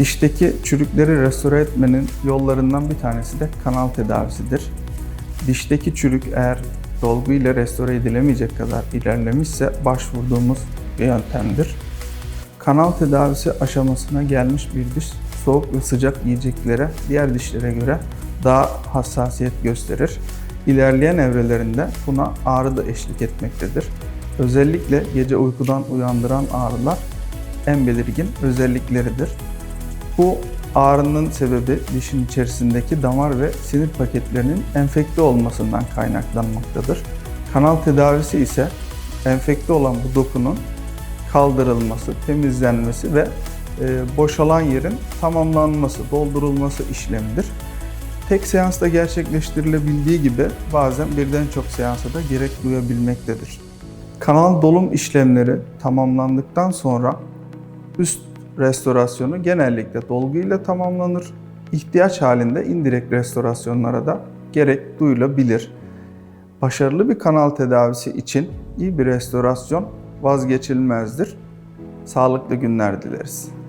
Dişteki çürükleri restore etmenin yollarından bir tanesi de kanal tedavisidir. Dişteki çürük eğer dolgu ile restore edilemeyecek kadar ilerlemişse başvurduğumuz bir yöntemdir. Kanal tedavisi aşamasına gelmiş bir diş soğuk ve sıcak yiyeceklere diğer dişlere göre daha hassasiyet gösterir. İlerleyen evrelerinde buna ağrı da eşlik etmektedir. Özellikle gece uykudan uyandıran ağrılar en belirgin özellikleridir. Bu ağrının sebebi dişin içerisindeki damar ve sinir paketlerinin enfekte olmasından kaynaklanmaktadır. Kanal tedavisi ise enfekte olan bu dokunun kaldırılması, temizlenmesi ve e, boşalan yerin tamamlanması, doldurulması işlemidir. Tek seansta gerçekleştirilebildiği gibi bazen birden çok seansa da gerek duyabilmektedir. Kanal dolum işlemleri tamamlandıktan sonra üst restorasyonu genellikle dolgu ile tamamlanır. İhtiyaç halinde indirekt restorasyonlara da gerek duyulabilir. Başarılı bir kanal tedavisi için iyi bir restorasyon vazgeçilmezdir. Sağlıklı günler dileriz.